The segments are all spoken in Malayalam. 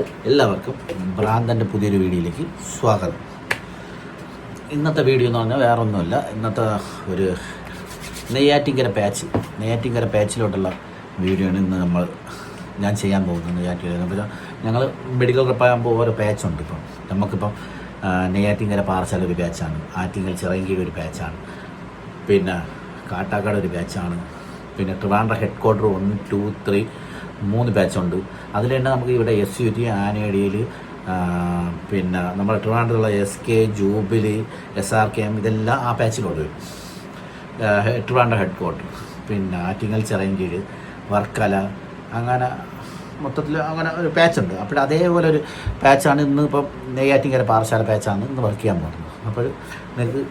എല്ലാവർക്കും ഭ്രാന്തന്റെ പുതിയൊരു വീഡിയോയിലേക്ക് സ്വാഗതം. ഇന്നത്തെ വീഡിയോ എന്ന് പറഞ്ഞാൽ വേറെ ഒന്നുമല്ല ഇന്നത്തെ ഒരു നെയ്യാറ്റിങ്കര പാച്ച് നെയ്യാറ്റിങ്കര പാച്ചിലോട്ടുള്ള വീഡിയോ ആണ് ഇന്ന് നമ്മൾ ഞാൻ ചെയ്യാൻ പോകുന്നത് നെയ്യാറ്റിങ്കര ഞങ്ങൾ മെഡിക്കൽ റെപ്പാകുമ്പോൾ ഓരോ പാച്ചുണ്ട് ഇപ്പം. നമുക്കിപ്പം നെയ്യാറ്റിങ്കര പാറശാല ഒരു പാച്ചാണ് ആറ്റിങ്ങൽ ചിറയൻകീഴ് ഒരു പാച്ചാണ് പിന്നെ കാട്ടാക്കാട് ഒരു പാച്ചാണ് പിന്നെ Trivandrum head quarter one two three മൂന്ന് ബാച്ചുണ്ട് അതിൽ തന്നെ നമുക്ക് ഇവിടെ എസ് യു ടി ആനയടിയിൽ പിന്നെ നമ്മുടെ ട്രിവാൻഡ്രത്തുള്ള S K jubilee S R K M ഇതെല്ലാം ആ ബാച്ചിലോട്ട് വരും ട്രിവാൻഡ്ര ഹെഡ് ക്വാർട്ടർ പിന്നെ ആറ്റിങ്ങൽ ചിറയൻകീഴ് വർക്കല അങ്ങനെ മൊത്തത്തിൽ അങ്ങനെ ഒരു പാച്ചുണ്ട് അപ്പോൾ അതേപോലെ ഒരു പാച്ചാണ് ഇന്ന് ഇപ്പം നെയ്യാറ്റിങ്കര പാറശാല പാച്ചാണ് ഇന്ന് വർക്ക് ചെയ്യാൻ പോകുന്നത്. അപ്പോൾ നിങ്ങൾക്ക്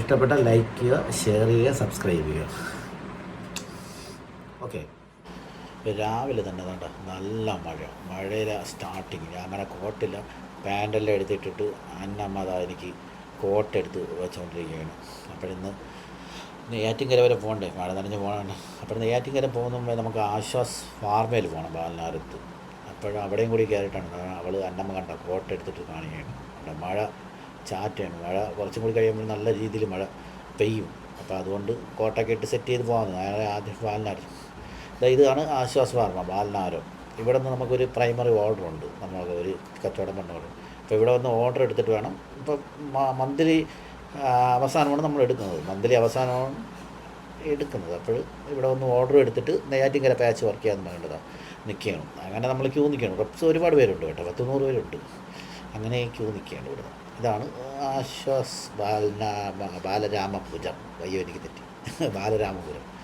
ഇഷ്ടപ്പെട്ട ലൈക്ക് ചെയ്യുക ഷെയർ ചെയ്യുക സബ്സ്ക്രൈബ് ചെയ്യുക. ഓക്കെ രാവിലെ തന്നെ വേണ്ട നല്ല മഴ. മഴയിലെ സ്റ്റാർട്ടിങ് അങ്ങനെ കോട്ടില്ല പാന്റെല്ലാം എടുത്തിട്ടിട്ട് അന്നമ്മ അതാ എനിക്ക് കോട്ട് എടുത്ത് വെച്ചുകൊണ്ടിരിക്കുകയാണ് അപ്പോഴിന്ന് നെയ്യാറ്റിൻകര വരെ പോകണ്ടേ? മഴ നനഞ്ഞ് പോകണം അപ്പോൾ നെയ്യാറ്റിൻകര മുമ്പേ നമുക്ക് ആശ്വാസ് ഫാർമയിൽ പോകണം ബാലനാരത്ത് അപ്പോഴും അവിടെയും കൂടി കയറിയിട്ടാണ്. അവൾ അന്നമ്മ കണ്ട കോട്ട് എടുത്തിട്ട് കാണിക്കുകയാണ്. അവിടെ മഴ ചാറ്റാണ് മഴ കുറച്ചും കൂടി കഴിയുമ്പോൾ നല്ല രീതിയിൽ മഴ പെയ്യും. അപ്പോൾ അതുകൊണ്ട് കോട്ടൊക്കെ ഇട്ട് സെറ്റ് ചെയ്ത് പോകാമെന്ന് അയാളെ ആദ്യം ബാലനാരം ദാ ഇതാണ് ആശ്വാസ് ഫാർമ ബാലനാരോ. ഇവിടെ നിന്ന് നമുക്കൊരു പ്രൈമറി ഓർഡർ ഉണ്ട്. നമുക്ക് ഒരു കച്ചവടം പറഞ്ഞോട് അപ്പോൾ ഇവിടെ വന്ന് ഓർഡർ എടുത്തിട്ട് വേണം. ഇപ്പം മന്ത്ലി അവസാനമാണ് നമ്മൾ എടുക്കുന്നത്. മന്ത്ലി അവസാനമാണ് എടുക്കുന്നത്. അപ്പോൾ ഇവിടെ വന്ന് ഓർഡർ എടുത്തിട്ട് നെയ്യാറ്റിങ്കര പാച്ച് വർക്ക് ചെയ്യാൻ വേണ്ടതാണ്. നിൽക്കുകയാണ്. അങ്ങനെ നമ്മൾ ക്യൂ നിൽക്കുകയാണ്. റെപ്സ് ഒരുപാട് പേരുണ്ട് കേട്ടോ. പത്ത് നൂറ് പേരുണ്ട്. അങ്ങനെ ക്യൂ നിൽക്കുകയാണ് ഇവിടെ. ഇതാണ് ആശ്വാസ് ബാലന ബാലരാമപുരം. അയ്യോ എനിക്ക് തെറ്റി. ബാലരാമപുരം.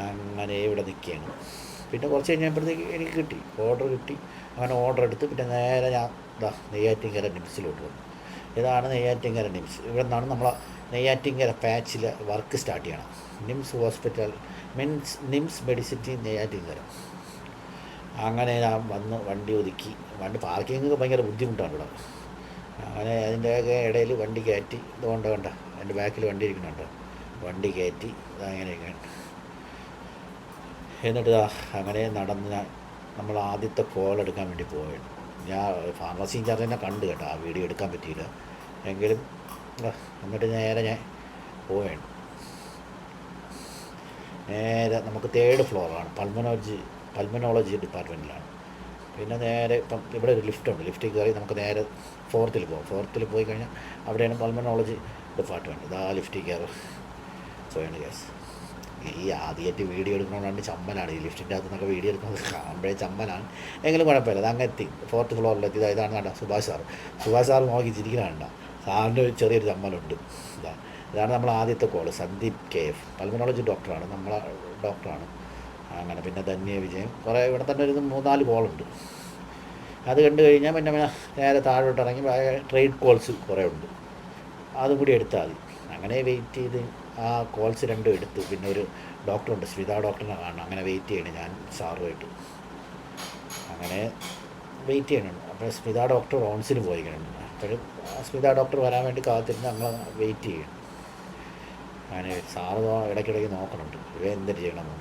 അങ്ങനെ ഇവിടെ നിൽക്കുകയാണ്. പിന്നെ കുറച്ച് കഴിഞ്ഞപ്പോഴത്തേക്ക് എനിക്ക് കിട്ടി ഓർഡർ കിട്ടി. അങ്ങനെ ഓർഡർ എടുത്ത് പിന്നെ നേരെ ഞാൻ ഇതാ നെയ്യാറ്റിങ്കര നിംസിലോട്ട് വന്നു. ഇതാണ് നെയ്യാറ്റിങ്കര നിംസ് ഇവിടെ നിന്നാണ് നമ്മൾ നെയ്യാറ്റിങ്കര പാച്ചിൽ വർക്ക് സ്റ്റാർട്ട് ചെയ്യണം. NIMS hospital means NIMS medicity Neyyattinkara അങ്ങനെ ഞാൻ വന്ന് വണ്ടി ഒതുക്കി. വണ്ടി പാർക്കിംഗ് ഭയങ്കര ബുദ്ധിമുട്ടാണ് ഇവിടെ. അങ്ങനെ അതിന്റെയൊക്കെ ഇടയിൽ വണ്ടി കയറ്റി. ഇതുകൊണ്ട് കണ്ട എന്റെ ബാക്കിൽ വണ്ടി ഇരിക്കുന്നുണ്ട്. വണ്ടി കയറ്റി അങ്ങനെയൊക്കെയാണ് എന്നിട്ട് അങ്ങനെ നടന്ന് നമ്മൾ ആദ്യത്തെ കോൾ എടുക്കാൻ വേണ്ടി പോവുകയാണ് ഞാൻ ഫാർമസി ഇൻചാർജിനെ കണ്ടു കേട്ടോ ആ വീഡിയോ എടുക്കാൻ പറ്റിയില്ല. എങ്കിലും എന്നിട്ട് നേരെ ഞാൻ പോവുകയാണ് നേരെ നമുക്ക് തേർഡ് ഫ്ലോറാണ് പൾമനോളജി പൾമനോളജി ഡിപ്പാർട്ട്മെന്റിലാണ് പിന്നെ നേരെ ഇപ്പം ഇവിടെ ഒരു ലിഫ്റ്റ് ഉണ്ട് ലിഫ്റ്റിൽ കയറി നമുക്ക് നേരെ ഫോർത്തിൽ പോകാം ഫോർത്തിൽ പോയി കഴിഞ്ഞാൽ അവിടെയാണ് പൾമനോളജി ഡിപ്പാർട്ട്മെന്റ് ഇതാ ലിഫ്റ്റിൽ കയറി പോയാണ് ഗ്യാസ് ഈ ആദ്യമായിട്ട് വീഡിയോ എടുക്കണോണ്ട് ചമ്മലാണ് ഈ ലിഫ്റ്റിന്റെ അകത്തുനിന്നൊക്കെ വീഡിയോ എടുക്കുന്നത് കാണുമ്പോഴേ ചമ്മലാണ്. എങ്കിലും കുഴപ്പമില്ല അത് അങ്ങ് എത്തി ഫോർത്ത് ഫ്ലോറിലെത്തി ഇതാ ഇതാണ് കണ്ട സുഭാഷ് സാർ സുഭാഷ് സാർ നോക്കി ചിരിക്കുന്ന കണ്ട? സാറിന്റെ ഒരു ചെറിയൊരു ചമ്മലുണ്ട്. ഇതാ ഇതാണ് നമ്മൾ ആദ്യത്തെ call. Sandeep K F. Pulmonology ഡോക്ടറാണ് നമ്മളെ ഡോക്ടറാണ്. അങ്ങനെ പിന്നെ ധന്യ വിജയം കുറേ ഇവിടെ തന്നെ ഒരു മൂന്നാൽ കോളുണ്ട്. അത് കണ്ടു കഴിഞ്ഞാൽ പിന്നെ പിന്നെ നേരെ താഴോട്ട് ഇറങ്ങി ട്രേഡ് കോൾസ് കുറേ ഉണ്ട്. അതും കൂടി എടുത്താൽ മതി. അങ്ങനെ വെയിറ്റ് ചെയ്ത് ആ കോൾസ് രണ്ടും എടുത്തു. പിന്നെ ഒരു ഡോക്ടറുണ്ട് സ്മിത ഡോക്ടറിനെ കാണണം. അങ്ങനെ വെയിറ്റ് ചെയ്യണം ഞാൻ സാറുമായിട്ട്. അങ്ങനെ വെയിറ്റ് ചെയ്യണം അപ്പോൾ സ്മിത ഡോക്ടർ റോൺസിന് പോയിക്കണം. അപ്പോഴും സ്മിത ഡോക്ടർ വരാൻ വേണ്ടി കാത്തിരുന്ന് ഞങ്ങൾ വെയിറ്റ് ചെയ്യണം. അങ്ങനെ സാറ് ഇടയ്ക്കിടയ്ക്ക് നോക്കണുണ്ട്. ഇവ എന്തിനു ചെയ്യണമെന്ന്.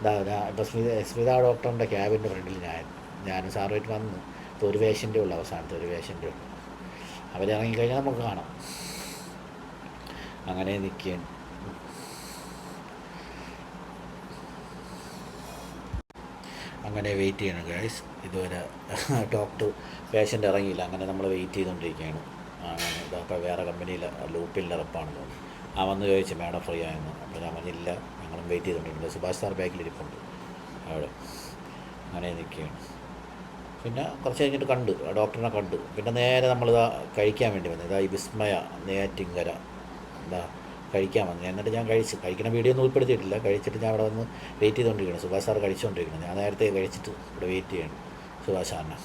ഇതാ ഞാൻ ഇപ്പോൾ സ്മിത സ്മിത ഡോക്ടറിന്റെ ക്യാബിന്റെ ഫ്രണ്ടിൽ ഞാൻ ഞാനും സാറുമായിട്ട് വന്നു ഇപ്പോൾ ഒരു പേഷ്യന്റെ ഉള്ളു അവസാനത്തെ ഒരു പേഷ്യന്റെ ഉള്ളു. അവരിറങ്ങിക്കഴിഞ്ഞാൽ നമുക്ക് കാണാം. അങ്ങനെ നിൽക്കുകയാണ്. അങ്ങനെ വെയിറ്റ് ചെയ്യണം ഗൈസ് ഇതുവരെ ഡോക്ടർ പേഷ്യന്റ് ഇറങ്ങിയില്ല. അങ്ങനെ നമ്മൾ വെയിറ്റ് ചെയ്തുകൊണ്ടിരിക്കുകയാണ്. ഇതപ്പോൾ വേറെ കമ്പനിയിൽ ലൂപ്പിന്റെ ഇറപ്പാണെന്ന് തോന്നുന്നു. ആ വന്ന് ചോദിച്ചു മാഡം ഫ്രീ ആയെന്ന്. അപ്പോൾ ഞാൻ പറഞ്ഞില്ല ഞങ്ങളും വെയിറ്റ് ചെയ്തുകൊണ്ടിരിക്കുന്നത് സുഭാഷ് സാർ ബാക്കിലിരിപ്പുണ്ട് അവിടെ. അങ്ങനെ നിൽക്കുകയാണ്. പിന്നെ കുറച്ച് കഴിഞ്ഞിട്ട് കണ്ടു. ഡോക്ടറിനെ കണ്ടു. പിന്നെ നേരെ നമ്മളിതാ കഴിക്കാൻ വേണ്ടി വന്നു. ഇതാ ഈ വിസ്മയ നെയ്യാറ്റിങ്കര എന്താ കഴിക്കാൻ വന്നു. എന്നിട്ട് ഞാൻ കഴിച്ച്. കഴിക്കുന്ന വീഡിയോ ഒന്നും ഉൾപ്പെടുത്തിയിട്ടില്ല. കഴിച്ചിട്ട് ഞാൻ അവിടെ വന്ന് വെയിറ്റ് ചെയ്തുകൊണ്ടിരിക്കണം സുഭാഷ് സാർ കഴിച്ചുകൊണ്ടിരിക്കണം ഞാൻ നേരത്തെ കഴിച്ചിട്ട് ഇവിടെ വെയിറ്റ് ചെയ്യണം സുഭാഷ് സാറിനെ.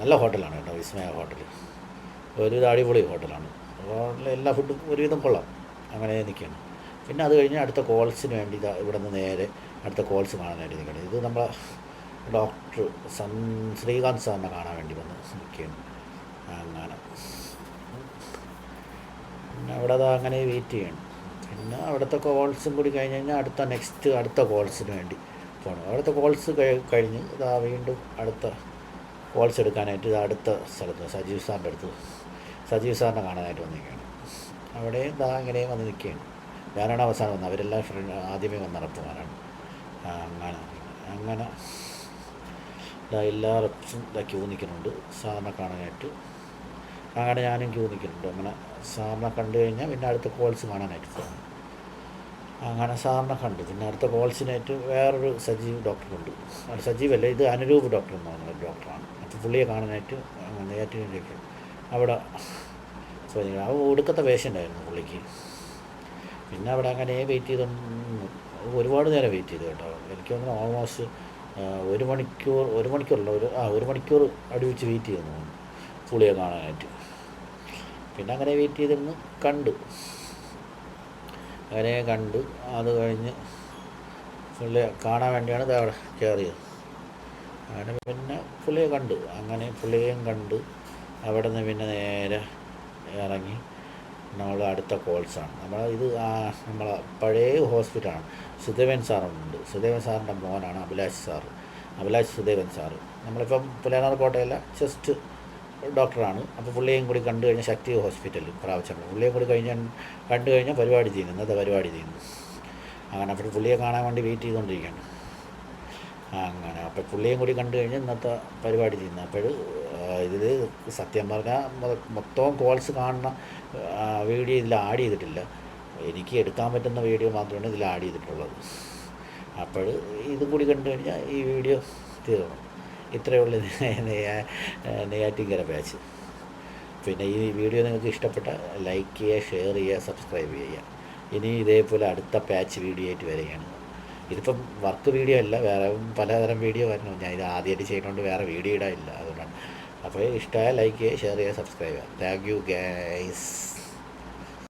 നല്ല ഹോട്ടലാണ് കേട്ടോ. വിസ്മയ ഹോട്ടൽ. ഒരു അടിപൊളി ഹോട്ടലാണ്. ഹോട്ടലിൽ എല്ലാ ഫുഡും ഒരുവിധം കൊള്ളാം. അങ്ങനെ നിൽക്കുകയാണ്. പിന്നെ അത് കഴിഞ്ഞ് അടുത്ത കോൾസിന് വേണ്ടി ഇവിടെ നിന്ന് നേരെ അടുത്ത കോൾസ് കാണാനായിട്ട് നിൽക്കണം ഇത് നമ്മളെ ഡോക്ടർ സൻ ശ്രീകാന്ത് സാറിനെ കാണാൻ വേണ്ടി വന്ന് നിൽക്കുകയാണ്. അങ്ങനെ. പിന്നെ അവിടെ അത് അങ്ങനെ വെയിറ്റ് ചെയ്യണം. പിന്നെ അവിടുത്തെ കോൾസും കൂടി കഴിഞ്ഞ് കഴിഞ്ഞാൽ അടുത്ത നെക്സ്റ്റ് അടുത്ത കോൾസിന് വേണ്ടി പോകണം അവിടുത്തെ കോൾസ് കഴിഞ്ഞ് ഇതാ വീണ്ടും അടുത്ത കോൾസ് എടുക്കാനായിട്ട് ഇത് അടുത്ത സ്ഥലത്ത് സജീവ് സാറിന്റെ അടുത്ത് സജീവ് സാറിനെ കാണാനായിട്ട് വന്നിരിക്കുകയാണ്. അവിടെ ഇതാ ഇങ്ങനെയും വന്ന് നിൽക്കുകയാണ്. ഞാനാണ് അവസാനം വന്നത്. അവരെല്ലാം ഫ്രണ്ട് ആദ്യമേ വന്ന റപ്പുമാരാണ് ആ, അങ്ങനെ അങ്ങനെ എല്ലാ റെപ്സും ഇതാ ക്യൂ നിൽക്കുന്നുണ്ട്. സാറിനെ കാണാനായിട്ട് അങ്ങനെ ഞാനും ക്യൂ നിൽക്കുന്നുണ്ട്. അങ്ങനെ സാറിനെ കണ്ടു കഴിഞ്ഞാൽ പിന്നെ അടുത്ത കോൾസ് കാണാനായിട്ട് പോകും അങ്ങനെ സാറിനെ കണ്ടു. പിന്നെ അടുത്ത കോൾസിനായിട്ട് വേറൊരു സജീവ് ഡോക്ടറുണ്ട് സജീവല്ല? ഇത് അനുരൂപ് ഡോക്ടർ എന്ന് പറഞ്ഞ ഡോക്ടറാണ് അപ്പോൾ പുള്ളിയെ കാണാനായിട്ട് നെയ്യാറ്റിലേക്ക് അവിടെ സോറി ആ ഒടുക്കത്തെ പേഷ്യന്റായിരുന്നു പുള്ളിക്ക്. പിന്നെ അവിടെ അങ്ങനെ വെയിറ്റ് ചെയ്ത് ഒരുപാട് നേരം വെയിറ്റ് ചെയ്തു കേട്ടോ. എനിക്ക് തോന്നുന്നു ഓൾമോസ്റ്റ് ഒരു മണിക്കൂർ ഒരു മണിക്കൂറല്ല ഒരു ആ ഒരു മണിക്കൂർ അടിവെച്ച് വെയിറ്റ് ചെയ്തു തോന്നുന്നു. പുള്ളിയെ കാണാനായിട്ട്. പിന്നെ അങ്ങനെ വെയിറ്റ് ചെയ്തിരുന്ന് കണ്ടു. അങ്ങനെ കണ്ടു. അത് കഴിഞ്ഞ് പുള്ളിയെ കാണാൻ വേണ്ടിയാണ് അവിടെ കയറിയത്. അങ്ങനെ പിന്നെ പുള്ളിയെ കണ്ടു. അങ്ങനെ പുള്ളിയെയും കണ്ട്. അവിടെ നിന്ന് പിന്നെ നേരെ ഇറങ്ങി നമ്മൾ അടുത്ത കോൾസാണ് നമ്മൾ ഇത് ആ നമ്മളെ പഴയ ഹോസ്പിറ്റലാണ് സുദേവൻ സാറുണ്ട് സുദേവൻ സാറിന്റെ മോനാണ് അഭിലാഷ് സാറ് അഭിലാഷ് സുദേവൻ സാറ് നമ്മളിപ്പം പുലയനാർ കോട്ടയല്ല ചെസ്റ്റ് ഡോക്ടറാണ്. അപ്പോൾ പുള്ളിയെയും കൂടി കണ്ടു കഴിഞ്ഞാൽ ശക്തി ഹോസ്പിറ്റലിൽ പ്രാവശ്യം. പുള്ളിയെ കൂടി കഴിഞ്ഞാൽ കണ്ടു കഴിഞ്ഞാൽ പരിപാടി ചെയ്യുന്നു ഇന്നത്തെ പരിപാടി ചെയ്യുന്നു. അങ്ങനെ അപ്പോൾ പുള്ളിയെ കാണാൻ വേണ്ടി വെയിറ്റ് ചെയ്തുകൊണ്ടിരിക്കുകയാണ്. അങ്ങനെ അപ്പോൾ പുള്ളിയും കൂടി കണ്ടു കഴിഞ്ഞാൽ ഇന്നത്തെ പരിപാടി ചെയ്യുന്നത് അപ്പോൾ ഇതിൽ സത്യം പറഞ്ഞാൽ മൊത്തം കോൾസ് കാണുന്ന വീഡിയോ ഇതിൽ ആഡ് ചെയ്തിട്ടില്ല. എനിക്ക് എടുക്കാൻ പറ്റുന്ന വീഡിയോ മാത്രമാണ് ഇതിൽ ആഡ് ചെയ്തിട്ടുള്ളത്. അപ്പോൾ ഇതും കൂടി കണ്ടു കഴിഞ്ഞാൽ ഈ വീഡിയോ തീർന്നു. ഇത്രയേ ഉള്ളൂ. നെയ്യാറ്റിങ്കര ബാച്ച്. പിന്നെ ഈ വീഡിയോ നിങ്ങൾക്ക് ഇഷ്ടപ്പെട്ട ലൈക്ക് ചെയ്യുക ഷെയർ ചെയ്യുക സബ്സ്ക്രൈബ് ചെയ്യുക. ഇനി ഇതേപോലെ അടുത്ത പാച്ച് വീഡിയോ ആയിട്ട് വരികയാണ്. ഇതിപ്പം വർക്ക് വീഡിയോ അല്ല വേറെ പലതരം വീഡിയോ വരണം ഞാൻ ഇത് ആദ്യമായിട്ട് ചെയ്യുന്നതുകൊണ്ട് വേറെ വീഡിയോ ഇടാനില്ല അതുകൊണ്ടാണ്. അപ്പോൾ ഇഷ്ടമായ ലൈക്ക് ചെയ്യുക ഷെയർ ചെയ്യുക സബ്സ്ക്രൈബ് ചെയ്യുക. Thank you guys.